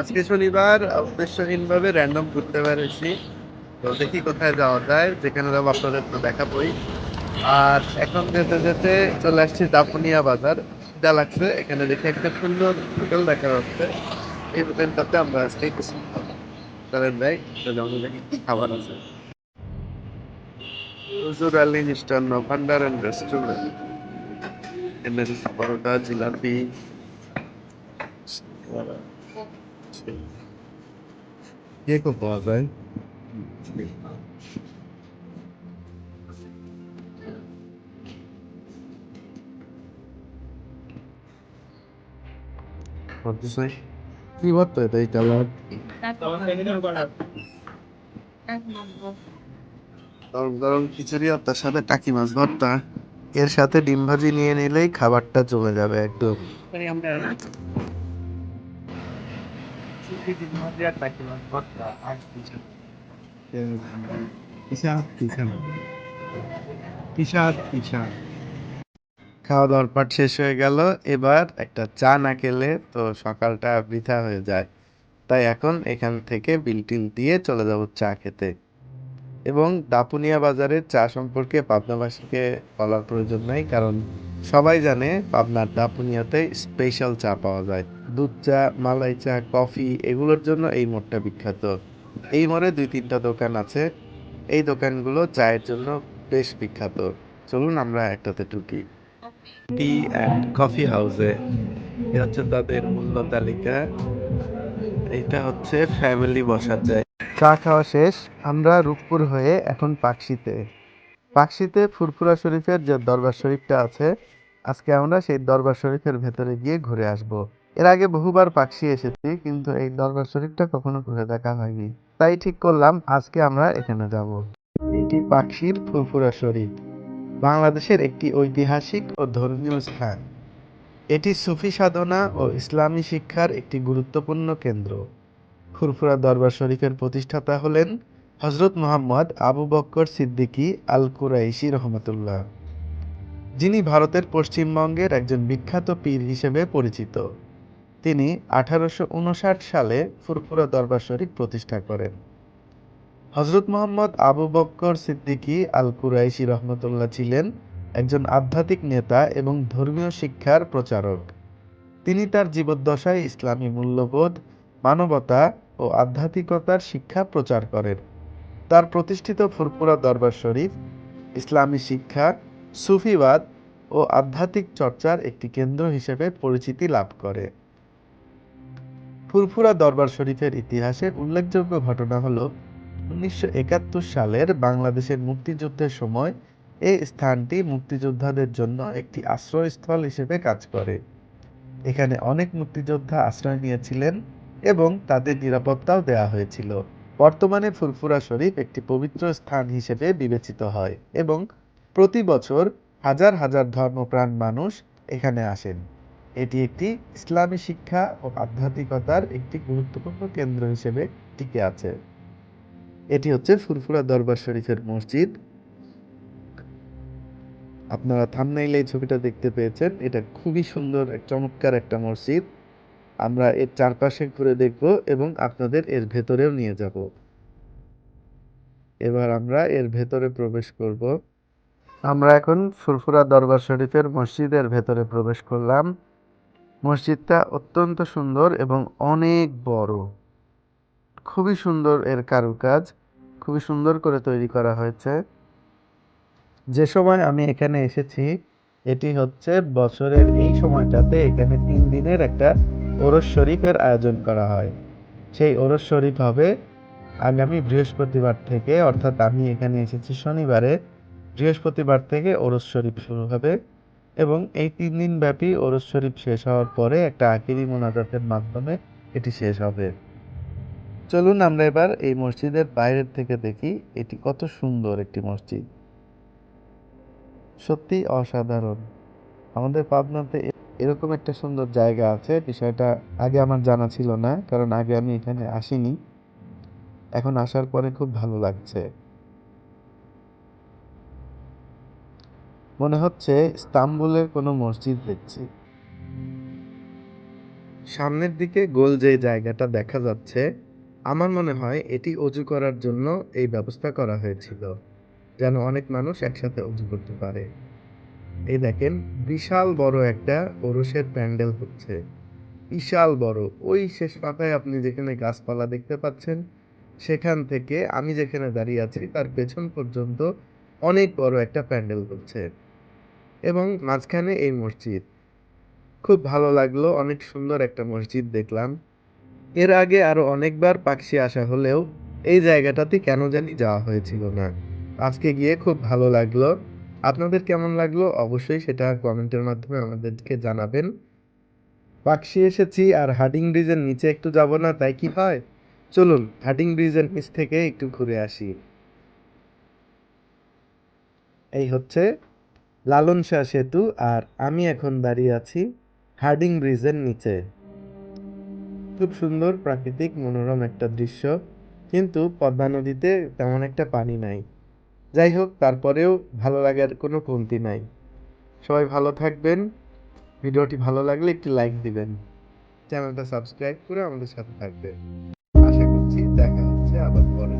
আজকে শনিবার উদ্দেশ্যহীনভাবে র্যান্ডম ঘুরতে বেরোছি তো দেখি কোথায় যাওয়া যায়, যেখানে যাব আপনাদের তো দেখাবই। আর এখন যেতে যেতে চলে আসছি দাপুনিয়া বাজার যা লাগছে এখানে দেখে একটা সুন্দর হোটেল দেখা যাচ্ছে। এই হোটেলটাতে আমরা আজকে কিছু চলেন ভাই চলে দেখি খাবার আছে। হুজুর আলী মিষ্টান্ন ভান্ডার অ্যান্ড রেস্টুরেন্ট এখানে পরোটা, জিলাপি। কেকও পাওয়া যায়? কি করতো এটা এই কালার? গরম গরম খিচুড়ি আর তার সাথে টাকি মাছ ভর্তা। এর সাথে ডিম ভাজি নিয়ে নিলেই খাবারটা জমে যাবে একদম। খাওয়া দাওয়ার পাট শেষ হয়ে গেল। এবার একটা চা না খেলে তো সকালটা বৃথা হয়ে যায়। তাই এখন এখান থেকে বিল টিল দিয়ে চলে যাব চা খেতে। এবং দাপুনিয়া বাজারের চা সম্পর্কে পাবনাবাসীকে বলার প্রয়োজন নাই, কারণ সবাই জানে পাবনার দাপুনিয়াতে স্পেশাল চা পাওয়া যায়। দুধ চা, মালাই চা, কফি এগুলোর জন্য এই মোড়টা বিখ্যাত। এই মোড়ে দুই তিনটা দোকান আছে। এই দোকানগুলো চায়ের জন্য বেশ বিখ্যাত। চলুন আমরা একটাতে ঢুকি। টি অ্যান্ড কফি হাউসে। এটা হচ্ছে তাদের মূল্য তালিকা। এটা হচ্ছে ফ্যামিলি বসার জায়গা। চা খাওয়া শেষ। আমরা রূপপুর হয়ে এখন পাকশিতে। পাকশিতে ফুরফুরা শরীফের যে দরবার শরীফটা আছে, আজকে আমরা সেই দরবার শরীফের ভেতরে গিয়ে ঘুরে আসব। এর আগে বহুবার পাকশি এসেছি, কিন্তু এই দরবার শরীফটা কখনো ঘুরে দেখা হয়নি। তাই ঠিক করলাম, আজকে আমরা এখানে যাব। এটি পাকশির ফুরফুরা শরীফ, বাংলাদেশের একটি ঐতিহাসিক ও ধর্মীয় স্থান। এটি সুফি সাধনা ও ইসলামী শিক্ষার একটি গুরুত্বপূর্ণ কেন্দ্র। ফুরফুরা দরবার শরীফের প্রতিষ্ঠাতা হলেন হজরত মোহাম্মদ আবু বক্কর সিদ্দিকী আল কুরাইশি রহমতুল্লাহ। যিনি ভারতের পশ্চিমবঙ্গের একজন বিখ্যাত পীর হিসেবে পরিচিত। তিনি আঠারোশো উনষাট সালে ফুরফুরা দরবার শরীফ প্রতিষ্ঠা করেন। হজরত মোহাম্মদ আবু বক্কর সিদ্দিকী আল কুরাইশি রহমতুল্লাহ ছিলেন একজন আধ্যাত্মিক নেতা এবং ধর্মীয় শিক্ষার প্রচারক। তিনি তার জীবদ্দশায় ইসলামী মূল্যবোধ, মানবতা ও আধ্যাত্মিকতার শিক্ষা প্রচার করেন। তার প্রতিষ্ঠিত ফুরফুরা দরবার শরীফ ইসলামী শিক্ষা, সুফিবাদ ও আধ্যাত্মিক চর্চার একটি কেন্দ্র হিসেবে পরিচিতি লাভ করে। ফুরফুরা দরবার শরীফের ইতিহাসে উল্লেখযোগ্য ঘটনা হলো, উনিশশো সালের বাংলাদেশের মুক্তিযুদ্ধের সময় এই স্থানটি মুক্তিযোদ্ধাদের জন্য একটি আশ্রয়স্থল হিসেবে কাজ করে। এখানে অনেক মুক্তিযোদ্ধা আশ্রয় নিয়েছিলেন এবং তাদের নিরাপত্তাও দেওয়া হয়েছিল। বর্তমানে ফুরফুরা শরীফ একটি পবিত্র স্থান হিসেবে বিবেচিত হয় এবং প্রতি বছর হাজার হাজার ধর্মপ্রাণ মানুষ এখানে আসেন। এটি একটি ইসলামী শিক্ষা ও আধ্যাত্মিকতার একটি গুরুত্বপূর্ণ কেন্দ্র হিসেবে টিকে আছে। এটি হচ্ছে ফুরফুরা দরবার শরীফের মসজিদ। আপনারা থামনাইলে এই ছবিটা দেখতে পেয়েছেন। এটা খুবই সুন্দর, চমৎকার একটা মসজিদ। আমরা এর চারপাশে ঘুরে দেখব এবং আপনাদের এর ভেতরেও নিয়ে যাব। এবার আমরা এর ভেতরে প্রবেশ করব। আমরা এখন ফুরফুরা দরবার শরীফের মসজিদের ভেতরে প্রবেশ করলাম। মসজিদটা অত্যন্ত সুন্দর এবং অনেক বড়। খুবই সুন্দর এর কারুকাজ, খুবই সুন্দর করে তৈরি করা হয়েছে। যে সময় আমি এখানে এসেছি, এটি হচ্ছে বছরের এই সময়টাতে এখানে তিন দিনের একটা ওরস শরীফের আয়োজন করা হয়। সেই ওরস শরীফ হবে আগামী বৃহস্পতিবার থেকে, অর্থাৎ আমি এখানে এসেছি শনিবারে, বৃহস্পতিবার থেকে ওরস শরীফ শুরু হবে। এবং এই তিন দিন ব্যাপী ওরস শরীফ শেষ হওয়ার পরে একটা আকিরি মোনাজাতের মাধ্যমে এটি শেষ হবে। চলুন আমরা এবার এই মসজিদের বাইরের থেকে দেখি এটি কত সুন্দর একটি মসজিদ। সত্যি অসাধারণ। আমাদের পাবনাতে এরকম একটা সুন্দর জায়গা আছে, বিষয়টা আগে আমার জানা ছিল না, কারণ আগে আমি এখানে আসিনি। এখন আসার পরে খুব ভালো লাগছে। মনে হচ্ছে ইস্তাম্বুলের কোনো মসজিদ দেখছি। সামনের দিকে গোল যে জায়গাটা দেখা যাচ্ছে, আমার মনে হয় এটি অজু করার জন্য এই ব্যবস্থা করা হয়েছিল, যেন অনেক মানুষ একসাথে অজু করতে পারে। এই দেখেন, বিশাল বড় একটা ওরসের প্যান্ডেল হচ্ছে। বিশাল বড়, ওই শেষ পাতায় আপনি যেখানে গাছপালা দেখতে পাচ্ছেন, সেখান থেকে আমি যেখানে দাঁড়িয়ে আছি, তার পেছন পর্যন্ত অনেক বড় একটা প্যান্ডেল হচ্ছে। এবং মাঝখানে এই মসজিদ। খুব ভালো লাগল, অনেক সুন্দর একটা মসজিদ দেখলাম। এর আগে আরও অনেকবার পাকশি আসা হলেও এই জায়গাটাতে কেন জানি যাওয়া হয়েছিল না। আজকে গিয়ে খুব ভালো লাগল। আপনাদের কেমন লাগল অবশ্যই সেটা কমেন্টের মাধ্যমে আমাদেরকে জানাবেন। পাকশি এসেছি আর হার্ডিং ব্রিজের নিচে একটু যাব না, তাই কি হয়? চলুন, হার্ডিং ব্রিজের নিচ থেকে একটু ঘুরে আসি। এই হচ্ছে লালন শাহ সেতু আর আমি এখন দাঁড়িয়ে আছি হার্ডিং ব্রিজের নিচে। খুব সুন্দর, প্রাকৃতিক, মনোরম একটা দৃশ্য। কিন্তু পদ্মা নদীতে তেমন একটা পানি নাই। যাই হোক, তারপরেও ভালো লাগার কোনো কমতি নাই। সবাই ভালো থাকবেন। ভিডিওটি ভালো লাগলে একটি লাইক দিবেন। চ্যানেলটা সাবস্ক্রাইব করে আমাদের সাথে থাকবেন। আশা করছি দেখা হচ্ছে আবার পরের